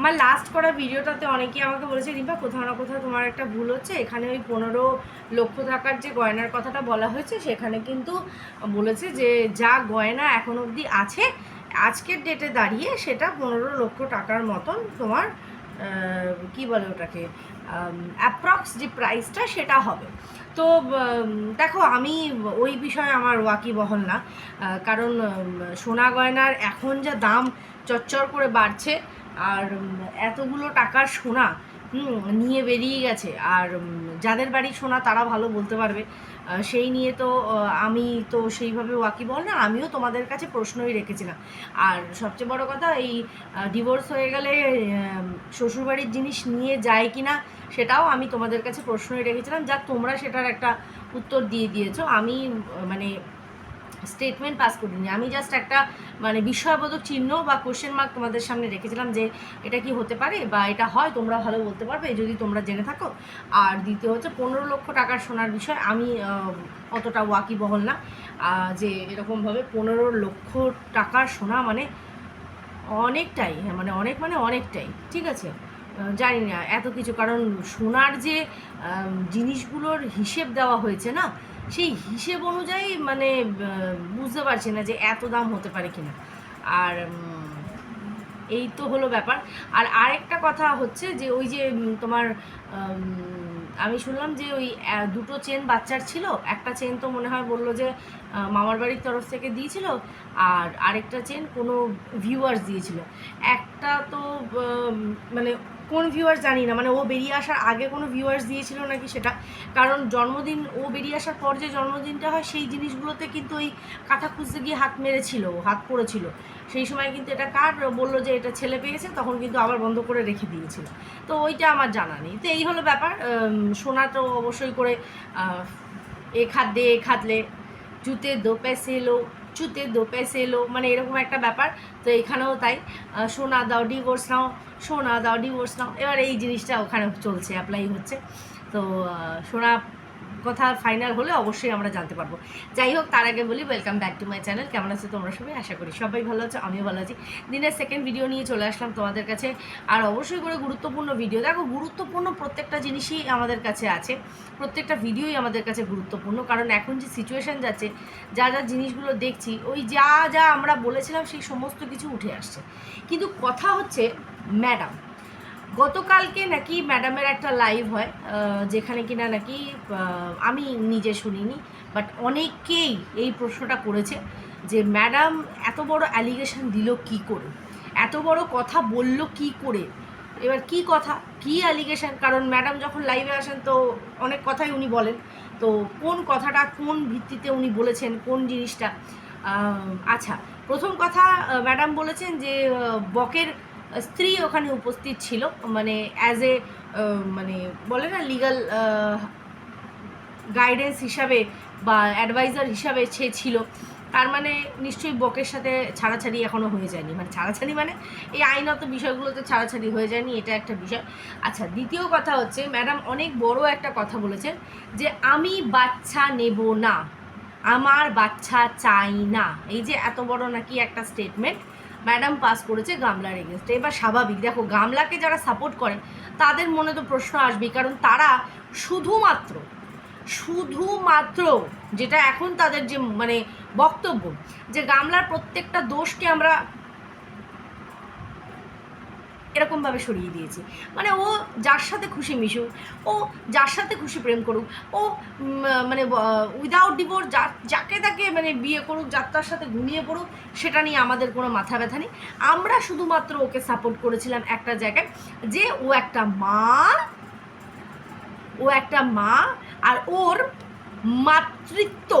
আমার লাস্ট করা ভিডিওটাতে অনেকেই আমাকে বলেছে, রিম্পা, কোথাও না কোথাও তোমার একটা ভুল হচ্ছে। এখানে ওই পনেরো লক্ষ টাকার যে গয়নার কথাটা বলা হয়েছে, সেখানে কিন্তু বলেছে যে যা গয়না এখন অবধি আছে, আজকের ডেটে দাঁড়িয়ে সেটা পনেরো লক্ষ টাকার মতন তোমার কি বলে ওটাকে অ্যাপ্রক্স যে প্রাইসটা সেটা হবে। তো দেখো, আমি ওই বিষয়ে আমার ওয়াকিবহল না। কারণ সোনা গয়নার এখন যা দাম চচ্চর করে বাড়ছে আর এতগুলো টাকার সোনা নিয়ে বেরিয়ে গেছে। আর যাদের বাড়ি সোনা তারা ভালো বলতে পারবে। সেই নিয়ে তো আমি তো সেইভাবে ওয়াকিবহল না, আমিও তোমাদের কাছে প্রশ্নই রেখেছিলাম। আর সবচেয়ে বড় কথা, এই ডিভোর্স হয়ে গেলে শ্বশুরবাড়ির জিনিস নিয়ে যায় কি না সেটাও আমি তোমাদের কাছে প্রশ্নই রেখেছিলাম। যা তোমরা সেটার একটা উত্তর দিয়ে দিয়েছ। আমি মানে স্টেটমেন্ট পাস করিনি। আমি জাস্ট একটা মানে বিস্ময়বোধক চিহ্ন বা কোশ্চেন মার্ক তোমাদের সামনে রেখেছিলাম যে এটা কি হতে পারে বা এটা হয় তোমরা ভালো বলতে পারবে যদি তোমরা জেনে থাকো। আর দ্বিতীয় হচ্ছে পনেরো লক্ষ টাকার সোনার বিষয় আমি অতটা ওয়াকিবহল না যে এরকমভাবে পনেরো লক্ষ টাকার সোনা মানে অনেকটাই হ্যাঁ, মানে অনেক মানে অনেকটাই ঠিক আছে? জানি না এত কিছু কারণ সোনার যে জিনিসগুলোর হিসেব দেওয়া হয়েছে না সেই হিসেব অনুযায়ী মানে বুঝতে পারছি না যে এত দাম হতে পারে কিনা। আর এই তো হলো ব্যাপার। আর আরেকটা কথা হচ্ছে যে, ওই যে তোমার আমি শুনলাম যে ওই দুটো চেন বাচ্চার ছিল। একটা চেন তো মনে হয় বলল যে মামার বাড়ির তরফ থেকে দিয়েছিল। আর আরেকটা চেন কোনো ভিউয়ার্স দিয়েছিল। একটা তো মানে কোন ভিউয়ার্স জানি না মানে ও বেরিয়ে আসার আগে কোনো ভিউয়ার্স দিয়েছিল নাকি সেটা? কারণ জন্মদিন, ও বেরিয়ে আসার পর যে জন্মদিনটা হয়, সেই জিনিসগুলোতে কিন্তু ওই কাঁথা খুঁজতে গিয়ে হাত মেরেছিল, হাত পড়েছিল। সেই সময় কিন্তু এটা কার বলল যে এটা ছেলে পেয়েছে, তখন কিন্তু আবার বন্ধ করে রেখে দিয়েছিল। তো ওইটা আমার জানা নেই। তো এই হলো ব্যাপার। সোনা তো অবশ্যই করে এ দে এ খাতলে জুতে দো এলো চুতে দো সেলো মানে এরকম একটা ব্যাপার। তো এখানেও তাই। সোনা দাও ডিভোর্স নাও, সোনা দাও ডিভোর্স নাও। এবার এই জিনিসটা ওখানে চলছে অ্যাপ্লাই হচ্ছে। তো সোনা কথা ফাইনাল হলে অবশ্যই আমরা জানতে পারব। যাই হোক, তার আগে বলি welcome back to my channel কেমন আছো তোমরা সবাই? আশা করি সবাই ভালো আছো, আমিও ভালো আছি। দিনের সেকেন্ড ভিডিও নিয়ে চলে আসলাম তোমাদের কাছে। আর অবশ্যই করে গুরুত্বপূর্ণ ভিডিও দেখো, গুরুত্বপূর্ণ প্রত্যেকটা জিনিসই আমাদের কাছে আছে। প্রত্যেকটা ভিডিওই আমাদের কাছে গুরুত্বপূর্ণ। কারণ এখন যে সিচুয়েশন যাচ্ছে, যা যা জিনিসগুলো দেখছি, ওই যা যা আমরা বলেছিলাম, সেই সমস্ত কিছু উঠে আসছে। কিন্তু কথা হচ্ছে ম্যাডাম গতকালকে নাকি ম্যাডামের একটা লাইভ হয় যেখানে কিনা নাকি আমি নিজে শুনিনি বাট অনেকেই এই প্রশ্নটা করেছে যে, ম্যাডাম, এত বড় অ্যালিগেশন দিল কি করে? এত বড় কথা বলল কি করে? এবার কি কথা? কি অ্যালিগেশন কারণ ম্যাডাম যখন লাইভে আসেন তো অনেক কথাই উনি বলেন। তো কোন কথাটা, কোন ভিত্তিতে উনি বলেছেন, কোন জিনিসটা? আচ্ছা প্রথম কথা ম্যাডাম বলেছেন যে বকের স্ত্রী ওখানে উপস্থিত ছিল মানে অ্যাজ এ মানে বলে না লিগাল গাইডেন্স হিসাবে বা অ্যাডভাইজার হিসাবে সে ছিল। তার মানে নিশ্চয়ই বকের সাথে ছাড়াছাড়ি এখনও হয়ে যায়নি। মানে ছাড়াছাড়ি মানে এই আইনত বিষয়গুলোতে ছাড়াছাড়ি হয়ে যায়নি, এটা একটা বিষয়। আচ্ছা দ্বিতীয় কথা হচ্ছে ম্যাডাম অনেক বড় একটা কথা বলেছেন যে আমি বাচ্চা নেব না, আমার বাচ্চা চাই না। এই যে এত বড় নাকি একটা স্টেটমেন্ট ম্যাডাম পাস করেছে গামলার এগেনস্টে এবার স্বাভাবিক। দেখো, গামলাকে যারা সাপোর্ট করেন, তাদের মনে তো প্রশ্ন আসবে কারণ তারা শুধুমাত্র শুধুমাত্র যেটা এখন তাদের যে মানে বক্তব্য, যে গামলার প্রত্যেকটা দোষকে আমরা এরকমভাবে সরিয়ে দিয়েছে। মানে ও যার সাথে খুশি মিশুক, ও যার সাথে খুশি প্রেম করুক, ও মানে উইদাউট ডিভোর্স যাকে তাকে মানে বিয়ে করুক, যার, তার সাথে ঘুমিয়ে পড়ুক, সেটা নিয়ে আমাদের কোনো মাথা ব্যথা নেই। আমরা শুধুমাত্র ওকে সাপোর্ট করেছিলাম একটা জায়গায় যে ও একটা মা, ও একটা মা, আর ওর মাতৃত্ব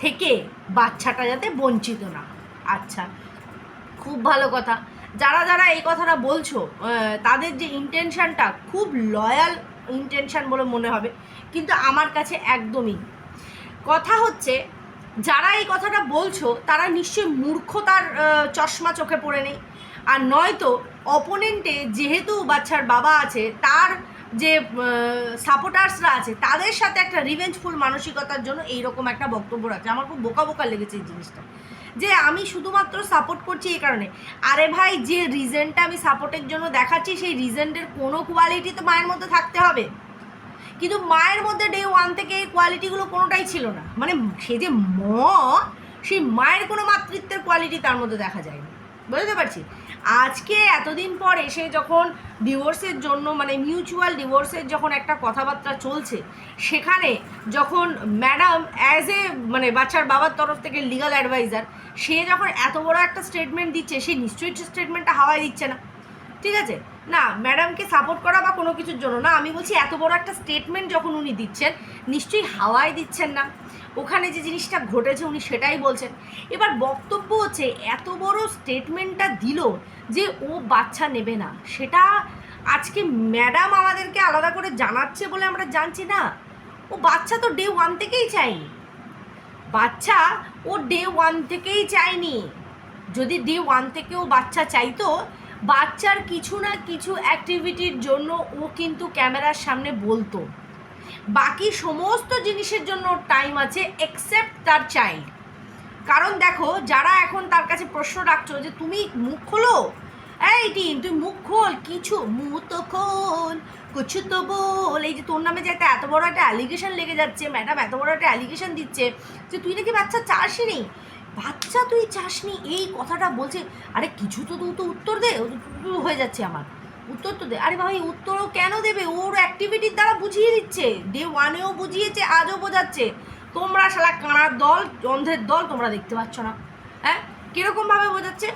থেকে বাচ্চাটা যাতে বঞ্চিত না। আচ্ছা খুব ভালো কথা। যারা যারা এই কথাটা বলছো তাদের যে ইন্টেনশনটা খুব লয়াল ইন্টেনশন বলে মনে হবে, কিন্তু আমার কাছে একদমই কথা হচ্ছে, যারা এই কথাটা বলছো, তারা নিশ্চয়ই মূর্খতার চশমা চোখে পড়ে নেই। আর নয়তো অপোনেন্টে যেহেতু বাচ্চার বাবা আছে, তার যে সাপোর্টার্সরা আছে, তাদের সাথে একটা রিভেঞ্জফুল মানসিকতার জন্য এইরকম একটা বক্তব্য রাখছে। আমার খুব বোকা বোকা লেগেছে এই জিনিসটা। যে আমি শুধুমাত্র সাপোর্ট করছি এই কারণে। আরে ভাই, যে রিজেন্টটা আমি সাপোর্টের জন্য দেখাচ্ছি, সেই রিজেন্টের কোনো কোয়ালিটি তো মায়ের মধ্যে থাকতে হবে। কিন্তু মায়ের মধ্যে ডে ওয়ান থেকে এই কোয়ালিটিগুলো কোনোটাই ছিল না। মানে সে যে ম, সেই মায়ের কোনো মাতৃত্বের কোয়ালিটি তার মধ্যে দেখা যায়নি। বুঝতে পারছি। আজকে এতদিন পর এসে যখন ডিভোর্সের জন্য মানে মিউচুয়াল ডিভোর্সের যখন একটা কথাবার্তা চলছে, সেখানে যখন ম্যাডাম অ্যাজ এ মানে বাচ্চার বাবার তরফ থেকে লিগাল অ্যাডভাইজার সে যখন এত বড় একটা স্টেটমেন্ট দিচ্ছে, সে নিশ্চয়ই স্টেটমেন্টটা হাওয়ায় দিচ্ছে না। ঠিক আছে? না ম্যাডামকে সাপোর্ট করা বা কোনো কিছুর জন্য না, আমি বলছি এত বড় একটা স্টেটমেন্ট যখন উনি দিচ্ছেন, নিশ্চয়ই হাওয়ায় দিচ্ছেন না। ওখানে যে জিনিসটা ঘটেছে উনি সেটাই বলছেন। এবার বক্তব্য হচ্ছে, এত বড় স্টেটমেন্টটা দিল যে ও বাচ্চা নেবে না। সেটা আজকে ম্যাডাম আমাদেরকে আলাদা করে জানাচ্ছে বলে আমরা জানছি না। ও বাচ্চা তো ডে ওয়ান থেকেই চাইনি বাচ্চা ও ডে ওয়ান থেকেই চায়নি। যদি ডে ওয়ান থেকেও বাচ্চা চাইতো, বাচ্চার কিছু না কিছু অ্যাক্টিভিটির জন্য ও কিন্তু ক্যামেরার সামনে বলতো। বাকি সমস্ত জিনিসের জন্য টাইম আছে এক্সেপ্ট তার চাইল্ড কারণ দেখো, যারা এখন তার কাছে প্রশ্ন রাখছো যে, তুমি মুখ খোলো? এই টিন, তুই মুখ খোল, কিছু মুখ তো খোল, কিছু তো বল। এই যে তোর নামে যে একটা এত বড় একটা অ্যালিগেশন লেগে যাচ্ছে ম্যাডাম এত বড় একটা অ্যালিগেশন দিচ্ছে যে, তুই নাকি বাচ্চা চাসনি? বাচ্চা তুই চাসনি? এই কথাটা বলছে, আরে, কিছু তো তুই তো উত্তর দে হয়ে যাচ্ছে আমার। উত্তর তো দে আরে ভাই, উত্তরও কেন দেবে? ওর অ্যাক্টিভিটির দ্বারা বুঝিয়ে দিচ্ছে। ডে ওয়ানেও বুঝিয়েছে, আজও বোঝাচ্ছে। তোমরা শালা কাঁড়ার দল, অন্ধের দল, তোমরা দেখতে পাচ্ছ না। হ্যাঁ? কীরকমভাবে বোঝাচ্ছে?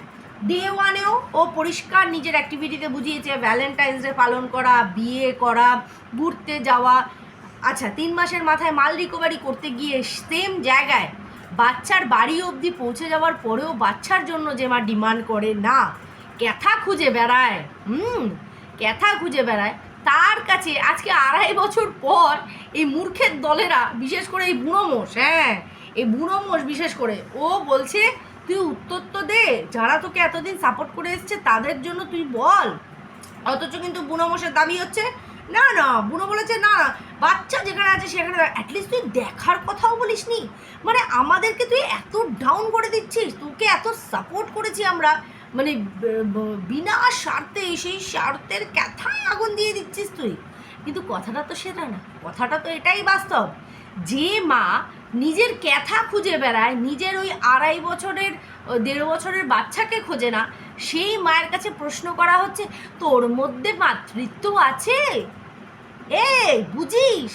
ডে ওয়ানেও ও পরিষ্কার নিজের অ্যাক্টিভিটিতে বুঝিয়েছে ভ্যালেন্টাইন্স ডে পালন করা, বিয়ে করা, ঘুরতে যাওয়া। আচ্ছা তিন মাসের মাথায় মাল রিকভারি করতে গিয়ে সেম জায়গায় বাচ্চার বাড়ি অবধি পৌঁছে যাওয়ার পরেও বাচ্চার জন্য যে মা ডিমান্ড করে, না। ক্যাথা খুঁজে বেড়ায়। হুম, ক্যাথা খুঁজে বেড়ায়। তার কাছে আজকে আড়াই বছর পর এই মূর্খের দলেরা, বিশেষ করে এই বুড়ো মোষ হ্যাঁ এই বুড়ো মোষ বিশেষ করে, ও বলছে, তুই উত্তর তো দে, যারা তোকে এতদিন সাপোর্ট করে এসছে, তাদের জন্য তুই বল। অথচ কিন্তু বুনো মোষের দাবি হচ্ছে, না না বুনো বলেছে, না না, বাচ্চা যেখানে আছে সেখানে অ্যাটলিস্ট তুই দেখার কথাও বলিস নি মানে আমাদেরকে তুই এত ডাউন করে দিচ্ছিস, তোকে এত সাপোর্ট করেছি আমরা মানে বিনা স্বার্থে সেই স্বার্থের ক্যাথায় আগুন দিয়ে দিচ্ছিস তুই। কিন্তু কথাটা তো সেটা না, কথাটা তো এটাই বাস্তব। যে মা নিজের ক্যাথা খুঁজে বেড়ায়, নিজের ওই আড়াই বছরের দেড় বছরের বাচ্চাকে খোঁজে না, সেই মায়ের কাছে প্রশ্ন করা হচ্ছে, তোর মধ্যে মাতৃত্ব আছে? এ বুঝিস?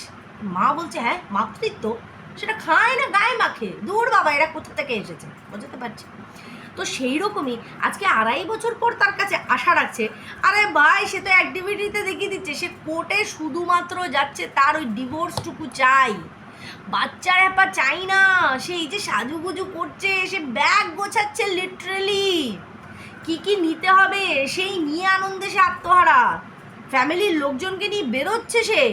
মা বলছে হ্যাঁ মাতৃত্ব? সেটা খায় না গায়ে মাখে। দূর বাবা, এরা কোথা থেকে এসেছে? বুঝতে পারছি তো সেই রকমই আজকে আড়াই বছর পর তার কাছে আশা রাখছে। আরে ভাই, সে তো অ্যাক্টিভিটিতে দেখিয়ে দিচ্ছে। সে কোর্টে শুধুমাত্র যাচ্ছে তার ওই ডিভোর্সটুকু চাই। বাচ্চার হ্যাপা চাই না। সে এই যে সাজুগুজু করছে, সে ব্যাগ গোছাচ্ছে লিটারেলি কি কি নিতে হবে, সেই নিয়ে আনন্দে সে আত্মহারা। ফ্যামিলির লোকজনকে নিয়ে বেরোচ্ছে সে।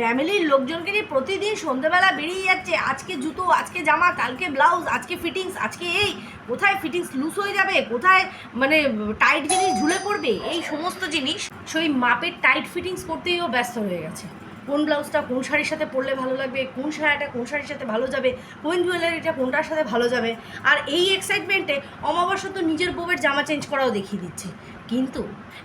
ফ্যামিলির লোকজনকে নিয়ে প্রতিদিন সন্ধ্যেবেলা বেরিয়ে যাচ্ছে। আজকে জুতো, আজকে জামা, কালকে ব্লাউজ, আজকে ফিটিংস, আজকে এই। কোথায় ফিটিংস লুজ হয়ে যাবে? কোথায় মানে টাইট জিনিস ঝুলে পড়বে? এই সমস্ত জিনিস। সেই মাপের টাইট ফিটিংস করতেই ও ব্যস্ত হয়ে গেছে। কোন ব্লাউজটা কোন শাড়ির সাথে পরলে ভালো লাগবে? কোন শাড়িটা কোন শাড়ির সাথে ভালো যাবে? কোন জুয়েলারিটা কোনটার সাথে ভালো যাবে? আর এই এক্সাইটমেন্টে অমাবস্যা তো নিজের বউয়ের জামা চেঞ্জ করাও দেখিয়ে দিচ্ছে। কিন্তু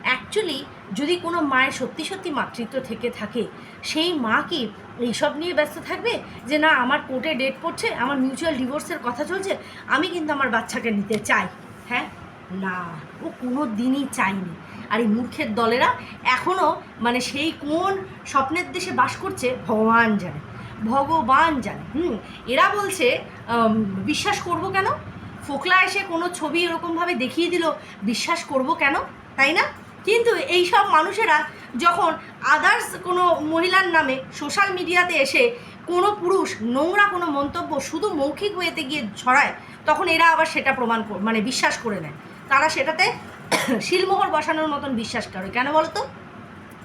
অ্যাকচুয়ালি যদি কোনো মায়ের সত্যি সত্যি মাতৃত্ব থেকে থাকে, সেই মা কি এইসব নিয়ে ব্যস্ত থাকবে? যে না, আমার কোর্টে ডেট পড়ছে, আমার মিউচুয়াল ডিভোর্সের কথা চলছে, আমি কিন্তু আমার বাচ্চাকে নিতে চাই। হ্যাঁ? না, ও কোনো দিনই চাইনি আর এই মূর্খের দলেরা এখনও মানে সেই কোন স্বপ্নের দেশে বাস করছে, ভগবান জানে। ভগবান জানে। হুম, এরা বলছে বিশ্বাস করব কেন? ফোকলা এসে কোনো ছবি এরকমভাবে দেখিয়ে দিল, বিশ্বাস করব কেন? তাই না? কিন্তু এই সব মানুষেরা যখন আদার্স কোনো মহিলার নামে সোশ্যাল মিডিয়াতে এসে কোনো পুরুষ নোংরা কোনো মন্তব্য শুধু মৌখিক ওয়েতে গিয়ে ছড়ায়, তখন এরা আবার সেটা প্রমাণ মানে বিশ্বাস করে নেয়। তারা সেটাতে শিলমোহর বসানোর মতন বিশ্বাস করে। কেন বলতো?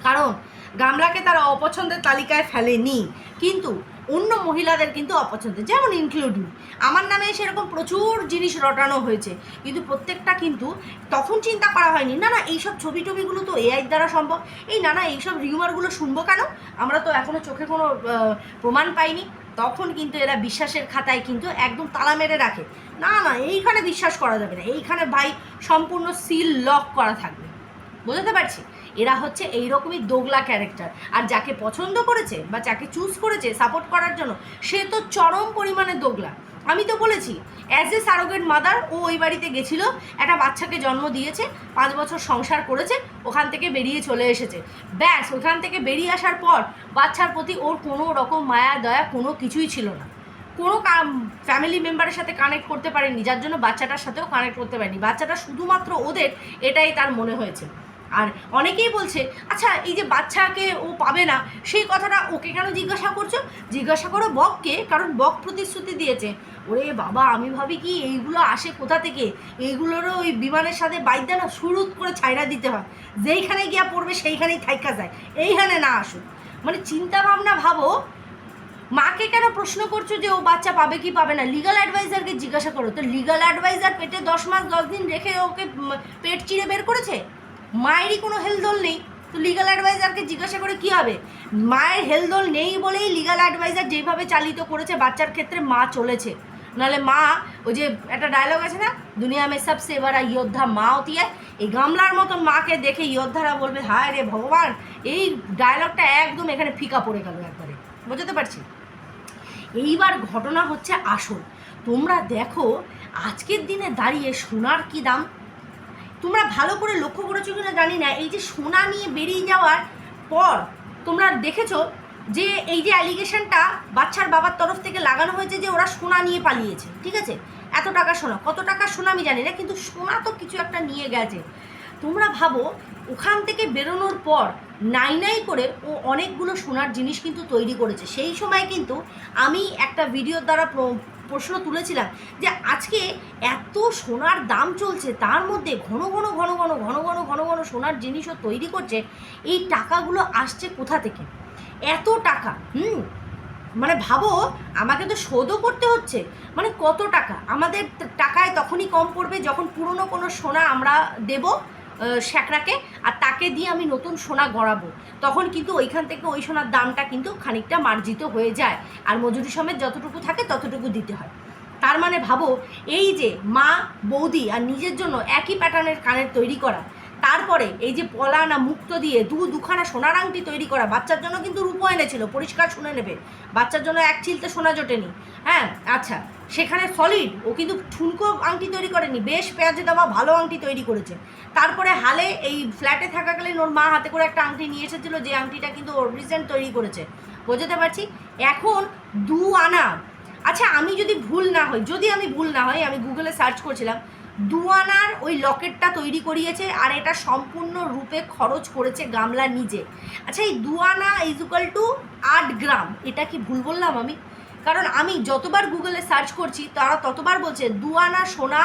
কারণ গামলাকে তারা অপছন্দের তালিকায় ফেলেনি। কিন্তু অন্য মহিলাদের কিন্তু অপছন্দের যেমন ইনক্লুডিং আমার নামে সেরকম প্রচুর জিনিস রটানো হয়েছে, কিন্তু প্রত্যেকটা কিন্তু তখন চিন্তা করা হয়নি, না না, এইসব ছবি টবিগুলো তো এআই দ্বারা সম্ভব। এই, না না, এইসব রিউমারগুলো শুনব কেন? আমরা তো এখনও চোখে কোনো প্রমাণ পাইনি। তখন কিন্তু এরা বিশ্বাসের খাতায় কিন্তু একদম তালা মেরে রাখে। না না, এইখানে বিশ্বাস করা যাবে না। এইখানে ভাই সম্পূর্ণ সিল লক করা থাকবে। বুঝতে পারছি? এরা হচ্ছে এইরকমই দোগলা ক্যারেক্টার আর যাকে পছন্দ করেছে বা যাকে চুজ করেছে সাপোর্ট করার জন্য, সে তো চরম পরিমাণে দোগলা। আমি তো বলেছি অ্যাজ এ সারোগেট মাদার ও ওই বাড়িতে গেছিল, একটা বাচ্চাকে জন্ম দিয়েছে, পাঁচ বছর সংসার করেছে, ওখান থেকে বেরিয়ে চলে এসেছে। ব্যাস, ওখান থেকে বেরিয়ে আসার পর বাচ্চার প্রতি ওর কোনো রকম মায়া, দয়া, কোনো কিছুই ছিল না। কোনো ফ্যামিলি মেম্বারের সাথে কানেক্ট করতে পারেনি, যার জন্য বাচ্চাটার সাথেও কানেক্ট করতে পারেনি। বাচ্চাটা শুধুমাত্র ওদের, এটাই তার মনে হয়েছে। আর অনেকেই বলছে আচ্ছা এই যে বাচ্চাকে ও পাবে না, সেই কথাটা ওকে কেন জিজ্ঞাসা করছ? জিজ্ঞাসা করো বককে, কারণ বক প্রতিশ্রুতি দিয়েছে। ওরে বাবা, আমি ভাবি কি এইগুলো আসে কোথা থেকে? এইগুলোরও ওই বিমানের সাথে বাইদ্যা না শুরুত করে ছাইড়া দিতে হয়। যেইখানে গিয়া পড়বে, সেইখানেই থাইকা যায়। এইখানে না আসুক। মানে চিন্তা ভাবনা ভাবো, মাকে কেন প্রশ্ন করছ যে ও বাচ্চা পাবে কি পাবে না? লিগাল অ্যাডভাইজারকে জিজ্ঞাসা করো। তো লিগাল অ্যাডভাইজার পেটে দশ মাস, দশ দিন রেখে ওকে পেট চিড়ে বের করেছে? মায়েরই কোনো হেলদোল নেই। তো লিগাল অ্যাডভাইজারকে জিজ্ঞাসা করে কি হবে? মায়ের হেলদোল নেই বলেই লিগাল অ্যাডভাইজার যেভাবে চালিত করেছে, বাচ্চার ক্ষেত্রে মা চলেছে। নাহলে মা, ওই যে একটা ডায়লগ আছে না? দুনিয়া মে সবসে বড়া যোদ্ধা মা হতি এই গামলার মতন মাকে দেখে যোদ্ধারা বলবে, হায় রে ভগবান! এই ডায়লগটা একদম এখানে ফিকা পড়ে গেল একবারে। বোঝাতে পারছি? এইবার ঘটনা হচ্ছে আসল। তোমরা দেখো, আজকের দিনে দাঁড়িয়ে সোনার কি দাম? তোমরা ভালো করে লক্ষ্য করেছ কিনা জানি না। এই যে সোনা নিয়ে বেরিয়ে যাওয়ার পর তোমরা দেখেছ যে এই যে অ্যালিগেশনটা বাচ্চার বাবার তরফ থেকে লাগানো হয়েছে যে ওরা সোনা নিয়ে পালিয়েছে, ঠিক আছে? এত টাকা সোনা, কত টাকা সোনা আমি জানি না, কিন্তু সোনা তো কিছু একটা নিয়ে গেছে। তোমরা ভাবো, ওখান থেকে বেরোনোর পর নাই নাই করে ও অনেকগুলো সোনার জিনিস কিন্তু তৈরি করেছে। সেই সময় কিন্তু আমি একটা ভিডিওর দ্বারা প্রশ্ন তুলেছিলাম যে আজকে এত সোনার দাম চলছে, তার মধ্যে ঘন ঘন ঘন ঘন ঘন ঘন ঘন ঘন সোনার জিনিসও তৈরি করছে, এই টাকাগুলো আসছে কোথা থেকে? এত টাকা, হুম? মানে ভাবো, আমাকে তো শোধও করতে হচ্ছে। মানে কত টাকা? আমাদের টাকায় তখনই কম পড়বে যখন পুরনো কোনো সোনা আমরা দেব শ্যাকরাকে আর তাকে দিয়ে আমি নতুন সোনা গড়াবো। তখন কিন্তু ওইখান থেকে ওই সোনার দামটা কিন্তু খানিকটা মার্জিত হয়ে যায়। আর মজুরি সমেত যতটুকু থাকে ততটুকু দিতে হয়। তার মানে ভাবো, এই যে মা, বৌদি আর নিজের জন্য একই প্যাটার্নের কানের তৈরি করা তারপরে এই যে পলা না মুক্ত দিয়ে দু দুখানা সোনার আংটি তৈরি করা, বাচ্চার জন্য কিন্তু রূপো এনেছিল, পরিষ্কার শুনে নেবে। বাচ্চার জন্য এক চিলতে সোনা জোটেনি। হ্যাঁ আচ্ছা সেখানে সলিড ও কিন্তু ঠুনকো আংটি তৈরি করেনি, বেশ পেঁয়াজে দেওয়া ভালো আংটি তৈরি করেছে। তারপরে হালে এই ফ্ল্যাটে থাকাকালীন ওর মা হাতে করে একটা আংটি নিয়ে এসেছিল, যে আংটিটা কিন্তু ওর রিসেন্ট তৈরি করেছে। বোঝাতে পারছি? এখন দু আনা। আচ্ছা আমি যদি ভুল না হই যদি আমি ভুল না হই আমি গুগলে সার্চ করছিলাম দুয়ানার ওই লকেটটা তৈরি করিয়েছে আর এটা সম্পূর্ণ রূপে খরচ করেছে গামলা নিজে। আচ্ছা এই দুয়ানা ইজুকাল টু আট গ্রাম, এটা কি ভুল বললাম আমি? কারণ আমি যতবার গুগলে সার্চ করছি, তারা ততবার বলছে দুয়ানা সোনা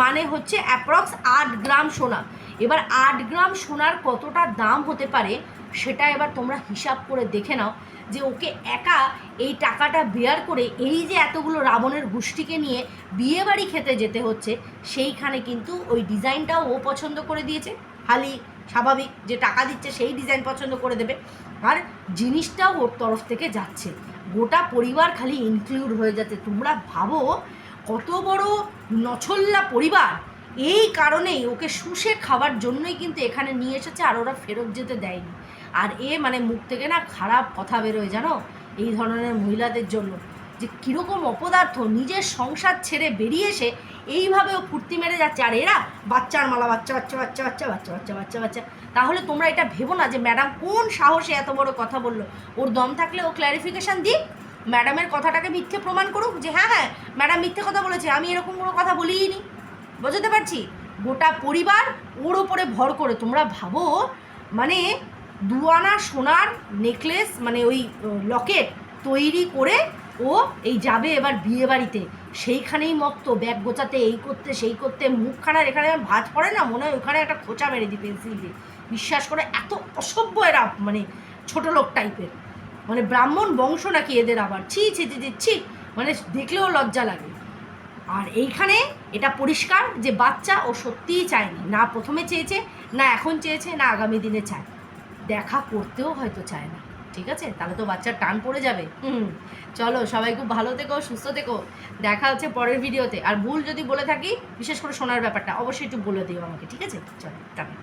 মানে হচ্ছে অ্যাপ্রক্স আট গ্রাম সোনা। এবার আট গ্রাম সোনার কতটা দাম হতে পারে সেটা এবার তোমরা হিসাব করে দেখে নাও যে ওকে একা এই টাকাটা বেয়ার করে এই যে এতগুলো রাবণের গোষ্ঠীকে নিয়ে বিয়ে বাড়ি খেতে যেতে হচ্ছে, সেইখানে কিন্তু ওই ডিজাইনটাও ও পছন্দ করে দিয়েছে। হালি স্বাভাবিক যে টাকা দিচ্ছে সেই ডিজাইন পছন্দ করে দেবে। আর জিনিসটাও ওর তরফ থেকে যাচ্ছে। গোটা পরিবার খালি ইনক্লুড হয়ে যাচ্ছে। তোমরা ভাবো কত বড় নছল্লা পরিবার। এই কারণেই ওকে শুষে খাওয়ার জন্যই কিন্তু এখানে নিয়ে এসেছে আর ওরা ফেরত যেতে দেয়নি। আর এ মানে মুখ থেকে না খারাপ কথা বেরোয়, জানো? এই ধরনের মহিলাদের জন্য। যে কীরকম অপদার্থ নিজের সংসার ছেড়ে বেরিয়ে এসে এইভাবেও ফুর্তি মেরে যাচ্ছে। আর এরা বাচ্চার মালা, বাচ্চা বাচ্চা বাচ্চা বাচ্চা বাচ্চা বাচ্চা বাচ্চা বাচ্চা। তাহলে তোমরা এটা ভেবো না যে ম্যাডাম কোন সাহসে এত বড় কথা বলল? ওর দম থাকলে ও ক্ল্যারিফিকেশান দিক। ম্যাডামের কথাটাকে মিথ্যে প্রমাণ করুক যে হ্যাঁ হ্যাঁ ম্যাডাম মিথ্যে কথা বলেছে। আমি এরকম কোনো কথা বলিই নি। বুঝতে পারছি? গোটা পরিবার ওর ওপরে ভর করে। তোমরা ভাবো মানে দুয়ানা সোনার নেকলেস মানে ওই লকেট তৈরি করে ও এই যাবে এবার বিয়ে বাড়িতে। সেইখানেই মত্ত ব্যাগ গোছাতে এই করতে সেই করতে মুখখানার এখানে ভাঁজ পড়ে না মনে হয় ওখানে একটা খোঁচা মেরে দিই পেন্সিল দিয়ে। বিশ্বাস করে এত অসভ্য এরা মানে ছোট লোক টাইপের মানে ব্রাহ্মণ বংশ নাকি এদের আবার? ছি ছি ছি, ছি মানে দেখলেও লজ্জা লাগে। আর এইখানে এটা পরিষ্কার যে বাচ্চা ও সত্যিই চায়নি। না প্রথমে চেয়েছে না এখন চেয়েছে না আগামী দিনে চায়। দেখা করতেও হয়তো চায় না। ঠিক আছে? তাহলে তো বাচ্চার টান পড়ে যাবে। হুম। চলো সবাই খুব ভালো থেকো সুস্থ থেকো। দেখা হচ্ছে পরের ভিডিওতে। আর ভুল যদি বলে থাকি বিশেষ করে শোনার ব্যাপারটা অবশ্যই একটু বলে দিও আমাকে ঠিক আছে? চলো টাটা।